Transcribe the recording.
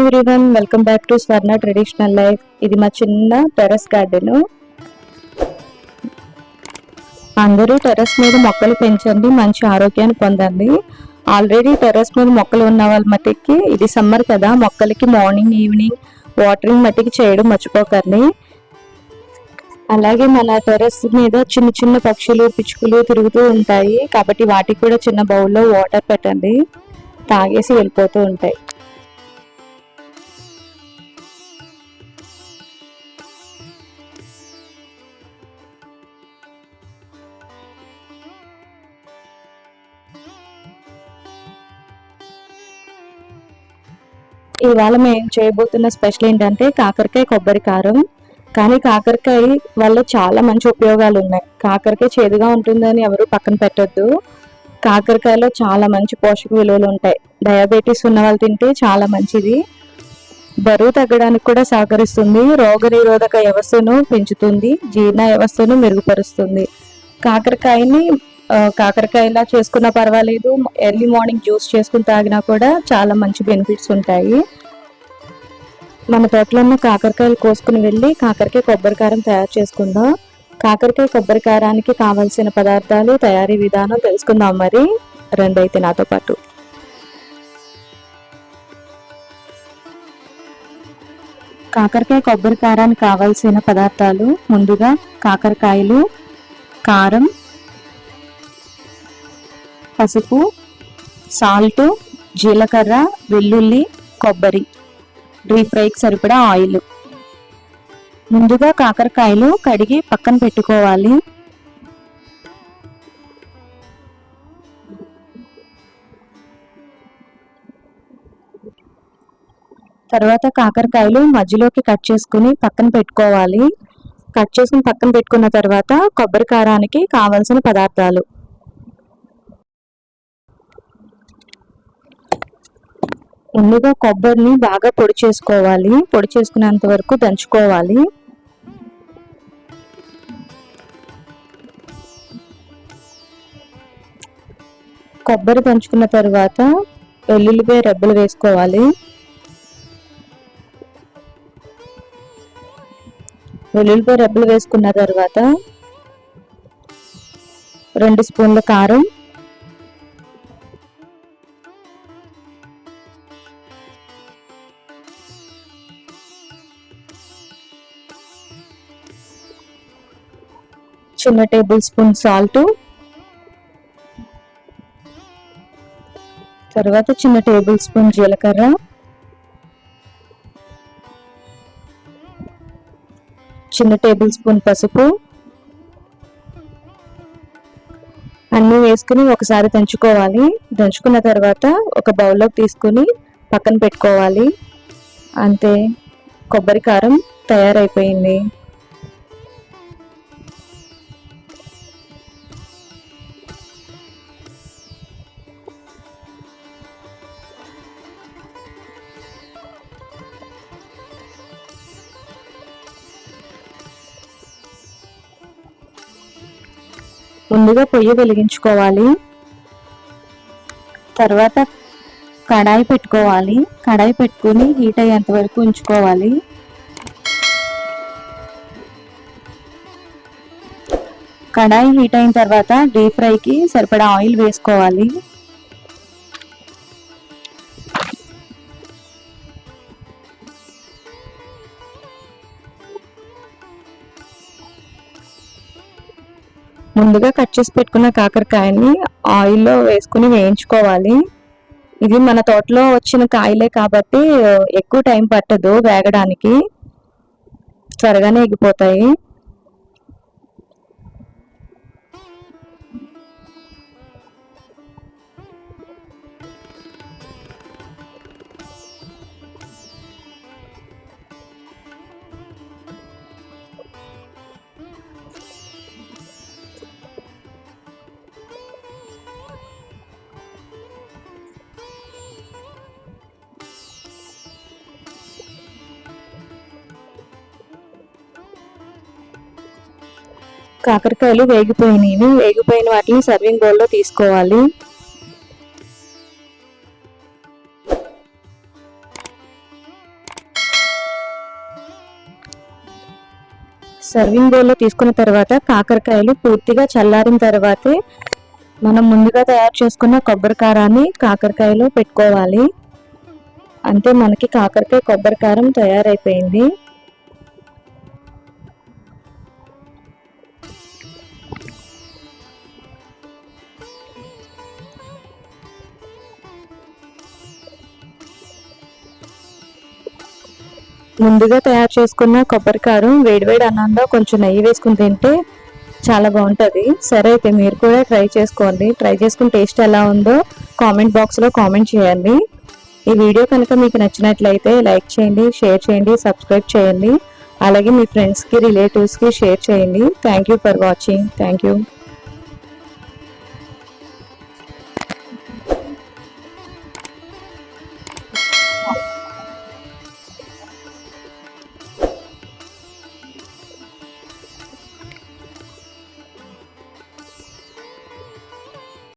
Everyone welcome back to Swarna traditional life ఇది మా చిన్న టెర్రస్ గార్డెన్. అందరూ టెరస్ మీద మొక్కలు పెంచండి మంచి ఆరోగ్యాన్ని పొందండి. ఆల్రెడీ టెర్రస్ మీద మొక్కలు ఉన్న వాళ్ళ మట్టికి ఇది సమ్మర్ కదా మొక్కలకి మార్నింగ్ ఈవినింగ్ వాటరింగ్ మట్టికి చేయడం మర్చిపోకండి. అలాగే మన టెర్రస్ మీద చిన్న చిన్న పక్షులు పిచ్చుకలు తిరుగుతూ ఉంటాయి. కాబట్టి వాటికి కూడా చిన్న బౌల్లో వాటర్ పెట్టండి. తాగేసి వెళ్ళిపోతూ ఉంటాయి. ఇవాళ మేము చేయబోతున్న స్పెషల్ ఏంటంటే కాకరకాయ కొబ్బరి కారం. కానీ కాకరకాయ వల్ల చాలా మంచి ఉపయోగాలు ఉన్నాయి. కాకరకాయ చేదుగా ఉంటుందని ఎవరు పక్కన పెట్టొద్దు. కాకరకాయలో చాలా మంచి పోషక విలువలు ఉంటాయి. డయాబెటీస్ ఉన్న వాళ్ళు తింటే చాలా మంచిది. బరువు తగ్గడానికి కూడా సహకరిస్తుంది. రోగనిరోధక వ్యవస్థను పెంచుతుంది. జీర్ణ వ్యవస్థను మెరుగుపరుస్తుంది. కాకరకాయని కాకరకాయలా చేసుకున్నా పర్వాలేదు. ఎర్లీ మార్నింగ్ జ్యూస్ చేసుకుని తాగినా కూడా చాలా మంచి బెనిఫిట్స్ ఉంటాయి. మన తోటలో ఉన్న కాకరకాయలు కోసుకుని వెళ్ళి కాకరకాయ కొబ్బరి కారం తయారు చేసుకుందాం. కాకరకాయ కొబ్బరి కారానికి కావలసిన పదార్థాలు తయారీ విధానం తెలుసుకుందాం మరి. రెండైతే నాతో పాటు. కాకరకాయ కొబ్బరి కారానికి కావలసిన పదార్థాలు ముందుగా కాకరకాయలు కారం పసుపు సాల్ట్ జీలకర్ర వెల్లుల్లి కొబ్బరి. డీప్ ఫ్రైకి సరిపడా ఆయిల్. ముందుగా కాకరకాయలు కడిగి పక్కన పెట్టుకోవాలి. తర్వాత కాకరకాయలు మధ్యలోకి కట్ చేసుకుని పక్కన పెట్టుకోవాలి. కట్ చేసుకుని పక్కన పెట్టుకున్న తర్వాత కొబ్బరి కారానికి కావలసిన పదార్థాలు. ముందుగా కొబ్బరిని బాగా పొడి చేసుకోవాలి. పొడి చేసుకునేంత వరకు దంచుకోవాలి. కొబ్బరి దంచుకున్న తర్వాత వెల్లుల్లిపాయ రెబ్బలు వేసుకోవాలి. వెల్లుల్లిపాయ రెబ్బలు వేసుకున్న తర్వాత రెండు స్పూన్ల కారం చిన్న టేబుల్ స్పూన్ సాల్ట్ తర్వాత చిన్న టేబుల్ స్పూన్ జీలకర్ర. చిన్న టేబుల్ స్పూన్ పసుపు. అన్నీ వేసుకుని ఒకసారి దంచుకోవాలి. దంచుకున్న తర్వాత ఒక బౌల్లోకి తీసుకుని పక్కన పెట్టుకోవాలి. అంతే. కొబ్బరి కారం తయారైపోయింది. ముందుగా పొయ్యి వెలిగించుకోవాలి. తర్వాత కడాయి పెట్టుకోవాలి. కడాయి పెట్టుకుని హీట్ అయ్యేంత వరకు ఉంచుకోవాలి. కడాయి హీట్ అయిన తర్వాత డీప్ ఫ్రైకి సరిపడా ఆయిల్ వేసుకోవాలి. ముందుగా కట్ చేసి పెట్టుకున్న కాకరకాయని ఆయిల్లో వేసుకుని వేయించుకోవాలి. ఇది మన తోటలో వచ్చిన కాయలే కాబట్టి ఎక్కువ టైం పట్టదు వేగడానికి. త్వరగానే ఎగిపోతాయి. కాకరకాయలు వేగిపోయినాయి. వేగిపోయిన వాటిని సర్వింగ్ బౌల్లో తీసుకోవాలి. సర్వింగ్ బౌల్లో తీసుకున్న తర్వాత కాకరకాయలు పూర్తిగా చల్లారిన తర్వాతే మనం ముందుగా తయారు చేసుకున్న కొబ్బరికారాన్ని కాకరకాయలో పెట్టుకోవాలి. అంతే మనకి కాకరకాయ కొబ్బరికారం తయారైపోయింది. ముందుగా తయారు చేసుకున్న కొబ్బరి కారం వేడివేడి అన్నంలో కొంచెం నెయ్యి వేసుకుని తింటే చాలా బాగుంటుంది. సరే అయితే మీరు కూడా ట్రై చేసుకోండి. ట్రై చేసుకుని టేస్ట్ ఎలా ఉందో కామెంట్ బాక్స్లో కామెంట్ చేయండి. ఈ వీడియో కనుక మీకు నచ్చినట్లయితే లైక్ చేయండి షేర్ చేయండి సబ్స్క్రైబ్ చేయండి. అలాగే మీ ఫ్రెండ్స్కి రిలేటివ్స్కి షేర్ చేయండి. Thank you for watching. Thank you.